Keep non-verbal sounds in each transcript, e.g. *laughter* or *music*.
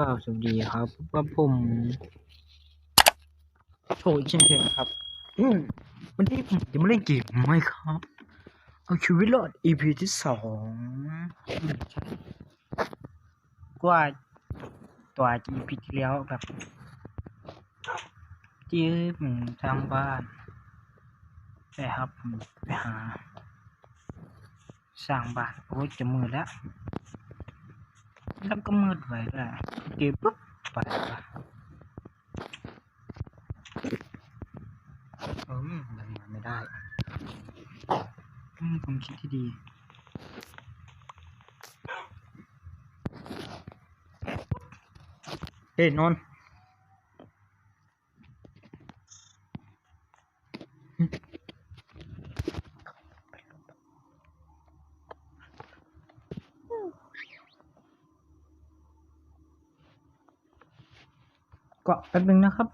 ก็สวัสดีครับว่าผมโชว์อีกเช่นเคยครับวันนี้ผมจะมาเล่นเกมไหมครับ เอาชีวิตรอด EP ที่สองกว่าตัว EP ที่แล้วแบบที่ผมทำบ้านไปครับผมไปหา สร้างบ้านโอ้จะมืดแล้ว แล้วก็มืดไว้ด้วเก็บปุ๊บไปละเออมันมาไม่ได้อืมผมคิดที่ดีเฮ้ยนนท์เกาะ แป๊บนึงนะครับ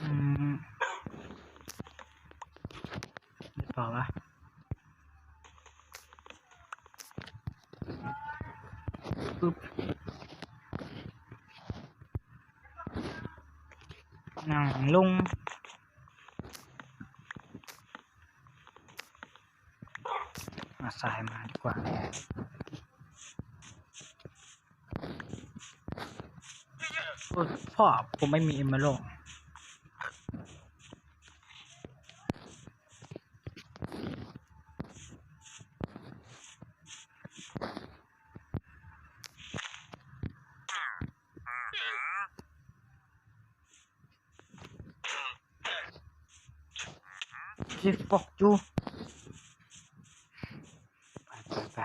อืมไม่ต่อวะปึ๊บนั่ง ลง มาสายมาดีกว่าพ่อผมไม่มีเอมเมอรั ลด์ที่ฟอกจูไปไปไป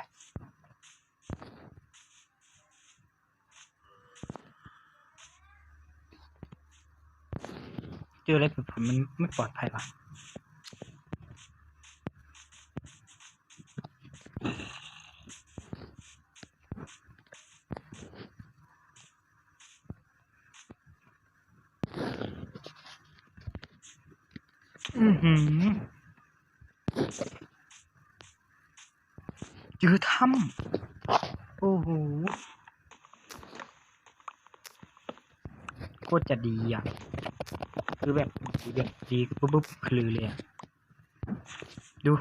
เจออะไรแบบผมมันไม่ปลอดภัยวะอือหือเจอถ้ำโอ้โหโคตรจะดีอะ คือแบบดีแบบดีปุ๊บปุ๊บคือเลยอะ ดู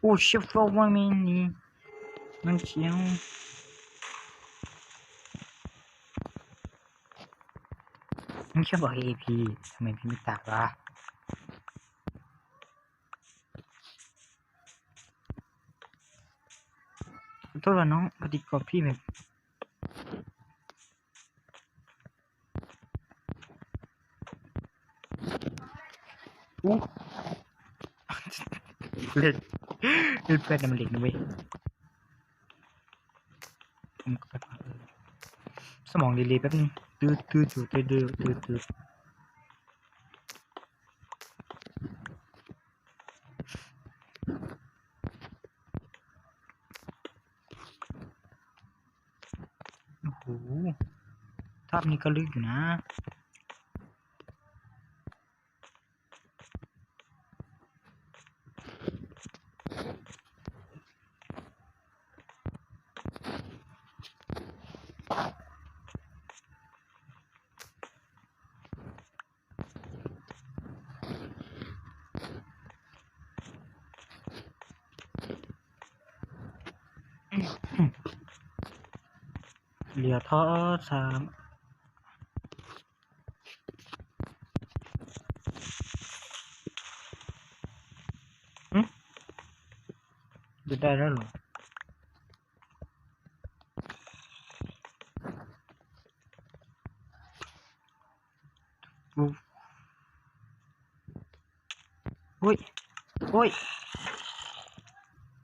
โอ้เชฟโฟว่ามีนี่มันเขียว มันแค่บอก AP ทำไมพี่ไม่ตัดวะขอโทษว่าน้องพอดีกว่าพี่แบบอู้เล่นเล่นเพื่อนมันเล็กนะเว้ยผมก็แบบว่าเออสมองดีเลยแป๊บนึง ตืดตืดตืดตืดตืดตืดตืดโอ้โหภาพนี้ก็ลึกอยู่นะ เหลือท่อสามหึหยุดได้แล้วหรออู้อุ้ย โอ้ย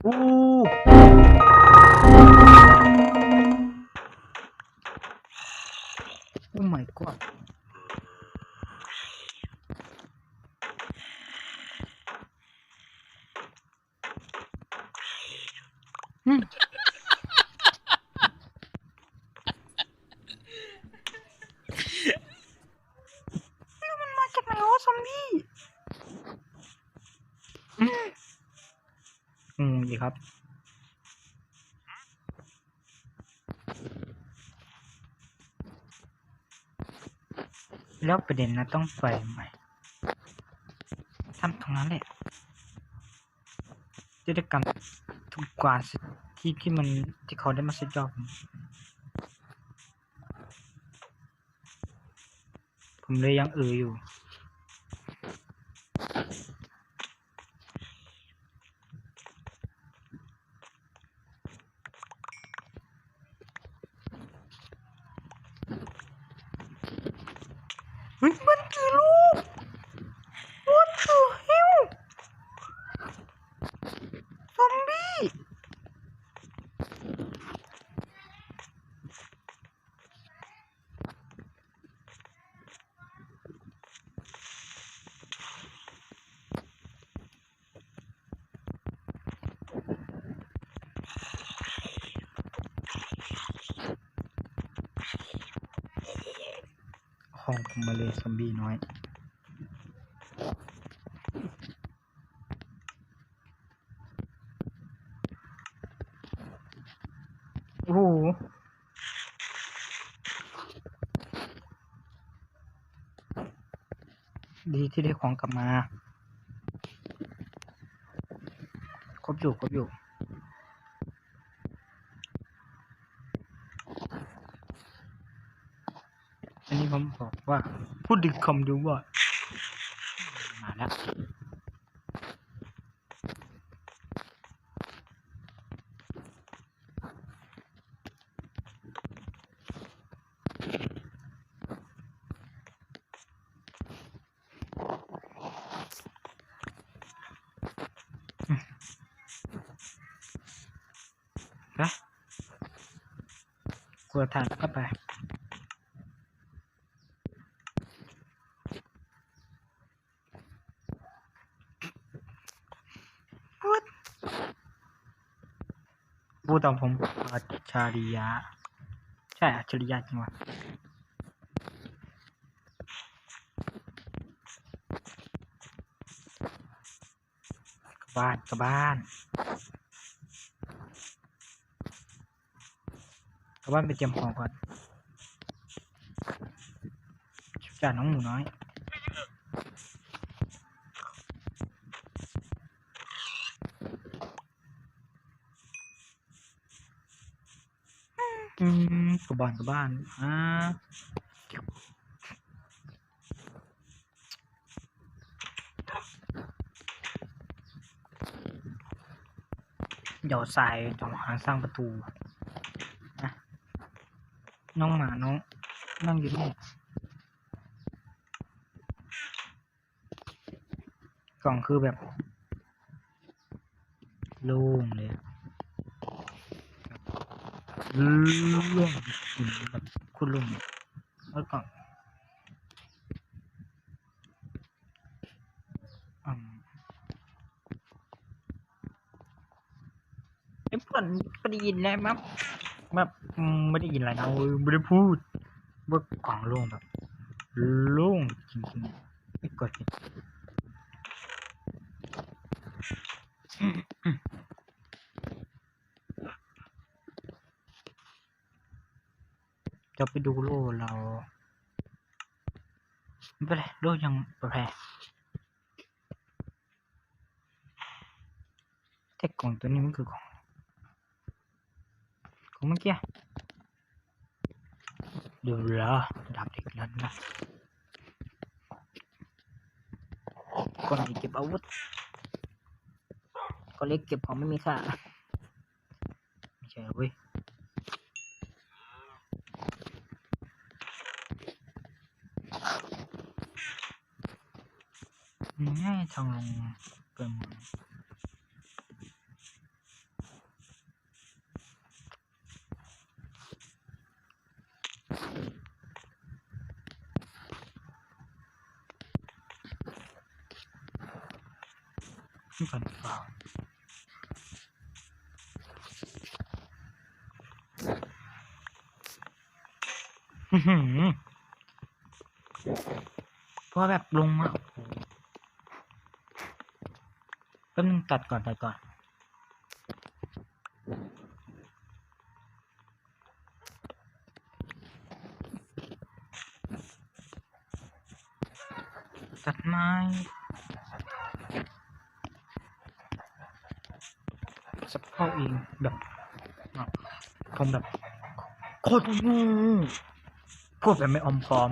อู้ โอ้ my god อืมแล้วมันมาจากไหนวะซอมบี้อืมอืมดีครับ แล้วประเด็นนะต้องไฟใหม่ทำตรงนั้นแหละกิจกรรมทุกกว่าสิที่ที่มันที่เขาได้มาสุดยอดผมเลยยังเอออยู่ เฮ้ยมันกี่ลูก What the hell ซอมบี้ ห้องผ มบี้น้อย โอ้โหดีที่ได้ของกลับมา ครบอยู่ ครบอยู่อันนี้ผมบอกว่า พูดดึกคำดูว่ามาแล้วนะกลัวทานเข้าไป พูดตามผมอัจฉริยะ ใช่อัจฉริยะจริงวะกบ้านกับบ้านกับบ้านไปเตรียมของก่อนชุดจานน้องหมูน้อย กลับบ้านกับบ้านอ่าเดี๋ยวใส่เดี๋ยวหาสร้างประตูนะน้องหมาน้องนั่งอยู่นี่กล่องคือแบบโล่งเลย ล่วงหินแบบคุณลุงแล้วก็อืมไอ้เพื่อนไม่ได้ยินแล้วมั้งแบบไม่ได้ยินอะไรนะไม่ได้พูดว่ากล่องโล่งแบบโล่งจริงๆไม่กดผิดอืมอืม จะ ไปดูโล่เราไม่เป็นไรโล่ยังปลอดภัยแต่กล่องตัวนี้มันคือกล่องของเมื่อกี้ดี๋ยวเหรอดับเด็กแล้วนะก่อนที่เก็บอาวุธก็เล็กเก็บของไม่มีค่าไม่ใช่เว้ย ช่องลงเกินที่ผ่านเปาเพราะแบบลงมาโแป๊บนึงตัดก่อนตัดก่อน ตัดไม้สับเข้าเองแบบอะผมแบบโคตรงูพูดแบบไม่อมพร้อม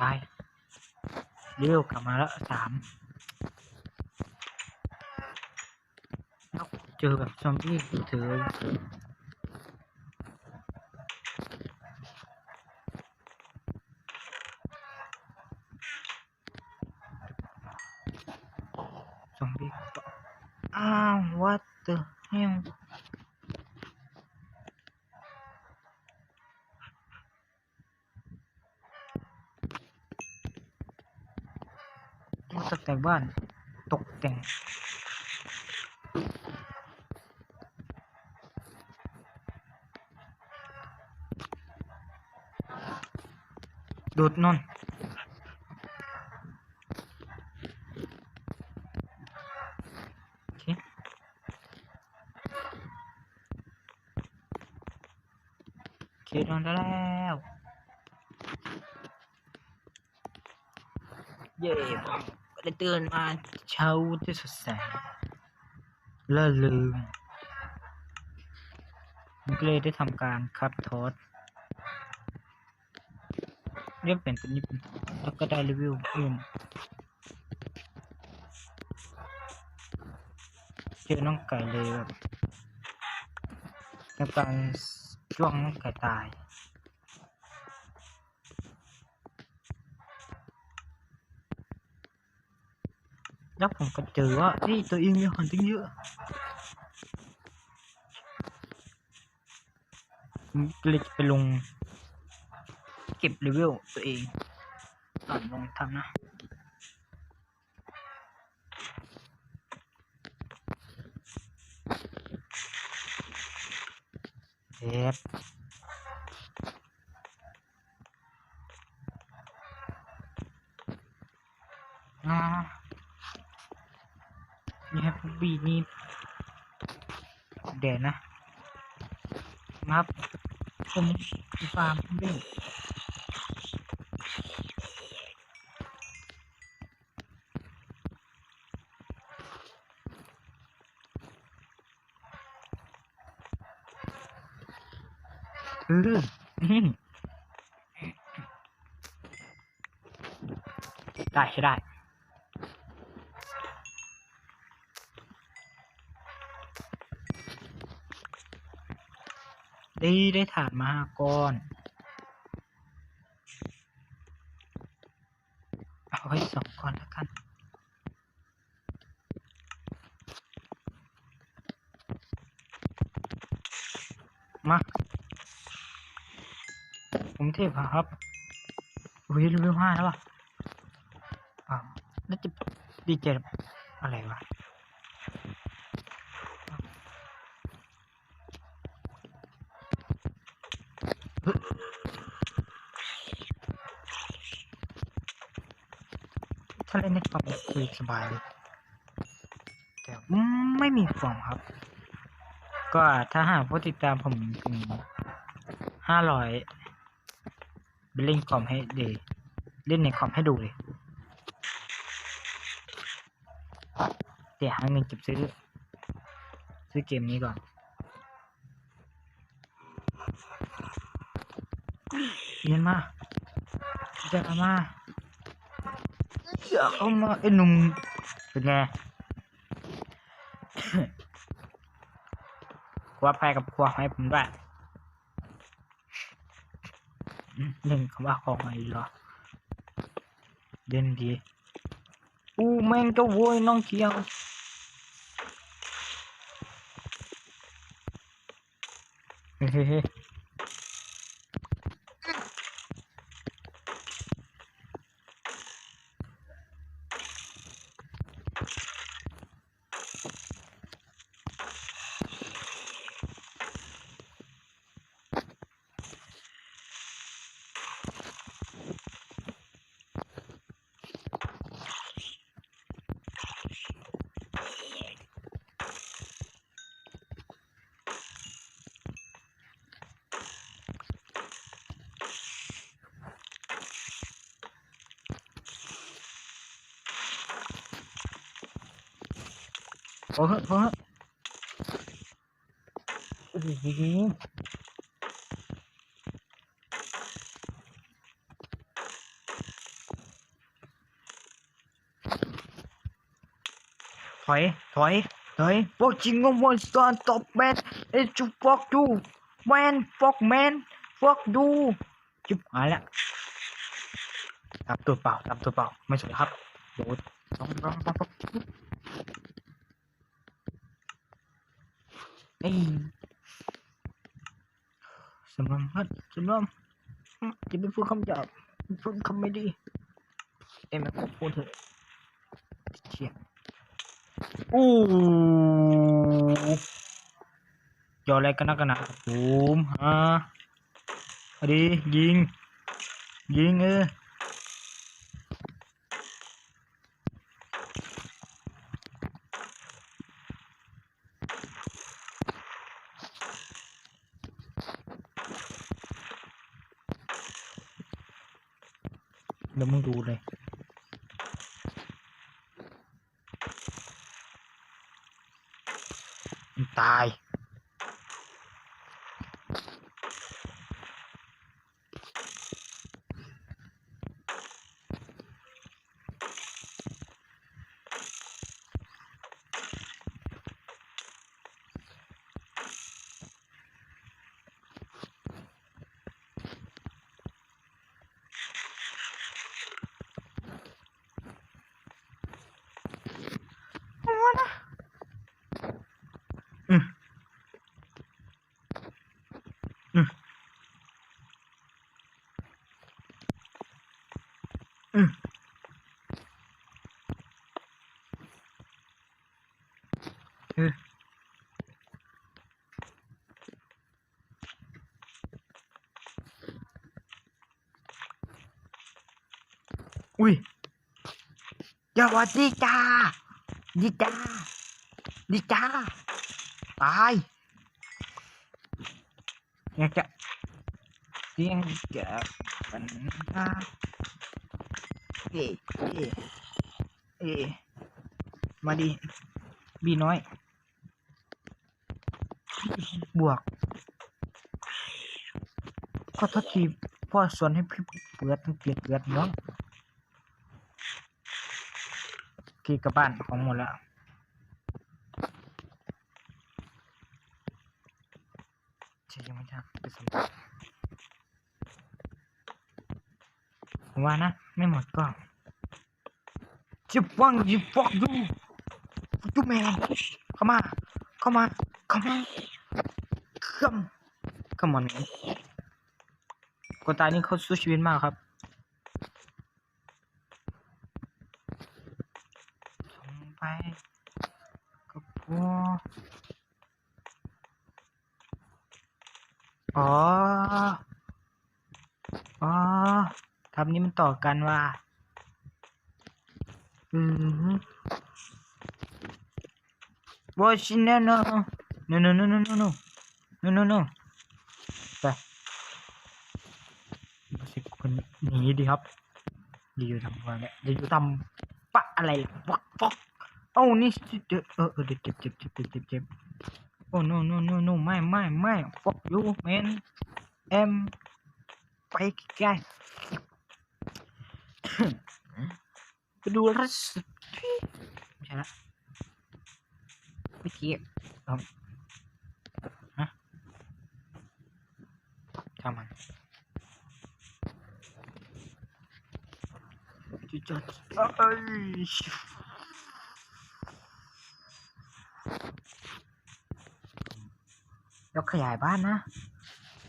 ตายเลี้ยวกลับมาแล้วสามเจอแบบซอมบี้เจอ ซอมบี้ก็อ้าว what the hell ตกแต่ง บ้านตกแต่ง ดูดนนโอเคโอเคนอนได้แล้วเย่ ผมก็ได้ตื่นมาเช้าที่สดใสละลืมก็เลยได้ทำการคับทอดเรียกเป็นตัวนี้เป็นแล้วก็ได้รีวิวเพิ่มเจอน้องไก่เลยแบบทำการช่วงน้องไก่ตาย แล้วผมก็เจอว่าเฮ้ยตัวเองมีอาหารตั้งเยอะเลยไปลง เก็บเลเวลตัวเองก่อนลงทำนะเด็บอ่า นี่ครับบีนี่เดี๋ยวนะมาครับผมฟาร์มวิ่งเอออืมได้ใช่ได้ ได้ได้ฐานมาห้าก้อน เอาไว้สองก้อนแล้วกันมาผมเทพครับอุ้ยเร็วห้าแล้วว่ะอ้าแล้วจะดีเจอะไรวะ ถ้าเล่นใน คสบายเลยแต่ไม่มีฟอร์มครับ ก็ถ้าหากผู้ติดตามผมถึงห้าร้อยเล่นคอมให้เดยเล่นในคอมให้ดูเลยเดี๋ยวหาเงินเก็บซื้อ ซื้อเกมนี้ก่อนเรียนมาจะมา อย่าเข้ามาไอ้หนุ่มเป็นไงคว้าไฟกับคว้าให้ผมด้วยอืมเล่นคำว่าของไงเหรอเล่นดีอู้แม่งเจ้าโวยน้องเชียวเฮ้ยเฮ้ยเฮ้ย Có, có. Gì gì gì. Thôi, thôi, thôi. Watching on one star top man. It's you fuck you. Man, fuck man, fuck you. Chụp à, hóa lại. Tập tôi vào, tập tôi vào. mấy sợi hấp. Đồ, đóng, đóng, đóng, đóng. semangat sebelum jadi full คำหยาบพูดคำไม่ดีเอ็มก็พูดเถอะเชี่ยอู้ยออะไรกันนะกันนะผมฮะดียิง ยิงเออ ตาย วัสดีจ้าดีจ้าดีจ้า ตายอยังจะเสียงจะปัญหาเอ๊เอ๊เอ๊มาดี บีน้อย บวกก็ทดทีพ่อสอนให้พี่เปิดเกลียดเกลียดเนาะ โอเคกลับบ้านของหมดแล้วใช่ยังไม่ทำไปสำรวจผมว่านะ ไม่หมดก็จะฟังยิบฟอกดูดูแมนเข้ามา เข้ามา เข้ามาเข้าเข้ามาเนี่ยคนตายนี่เขาสู้ชีวิตมากครับส่งไปกับพวก อ๋อ อ๋อทำนี้มันต่อกันว่าอืมวอชิน no no no no no no no no no no no ไปสิคนหนีดีครับดีอยู่ทำอะไรดีอยู่ทำปะอะไรฟอกฟอกเอ้านี่เจ็บเออเออเจ็บเจ็บเจ็บเจ็บเจ็บ Oh no no no no. My my my. Fuck you man. M. Baik guys *coughs* kedua res misalnya pikir um. sama Kaman. Cucot. ขยายบ้านนะ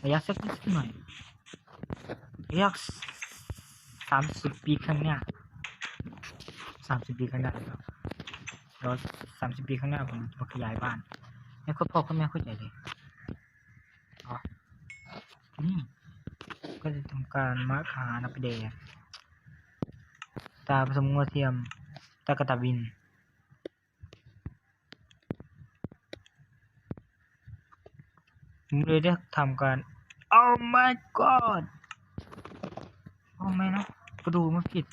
ระยะสักนิดหน่อยระยะสามสิบปีข้างหน้าสามสิบปีข้างหน้าครับรอสามสิบปีข้างหน้าผมจะขยายบ้านให้คุณพ่อคุณแม่เข้าใจเลยอ๋อนี่ก็จะทำการมาร์คหานับเดงตาผสมงัวเทียมตากระตาบิน ผมเลยได้ทำการ oh my god โอ้ไม่นะประตูมันผิด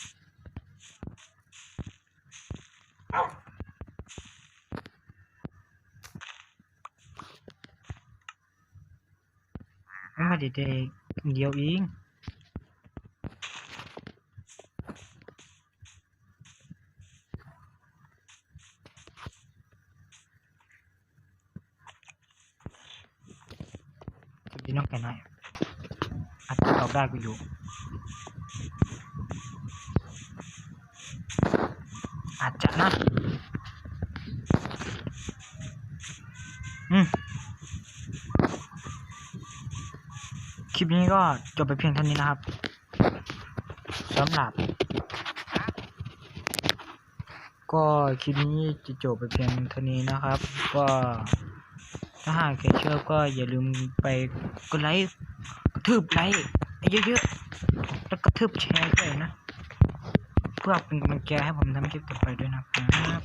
ไม่มาเด็กเดียวเอง ดีน้องแกหน่อยอาจจะตอบได้กูอยู่อาจจะนะอืมคลิปนี้ก็จบไปเพียงเท่านี้นะครับสำหรับ ก็คลิปนี้จะจบไปเพียงเท่านี้นะครับ ก็ ถ้าหากใครชอบก็อย่าลืมไปกดไลค์ทืบไลค์เยอะๆ แล้วก็ทืบแชร์ด้วยนะ เพื่อเป็นกำลังใจให้ผมทำคลิปต่อไปด้วยนะครับ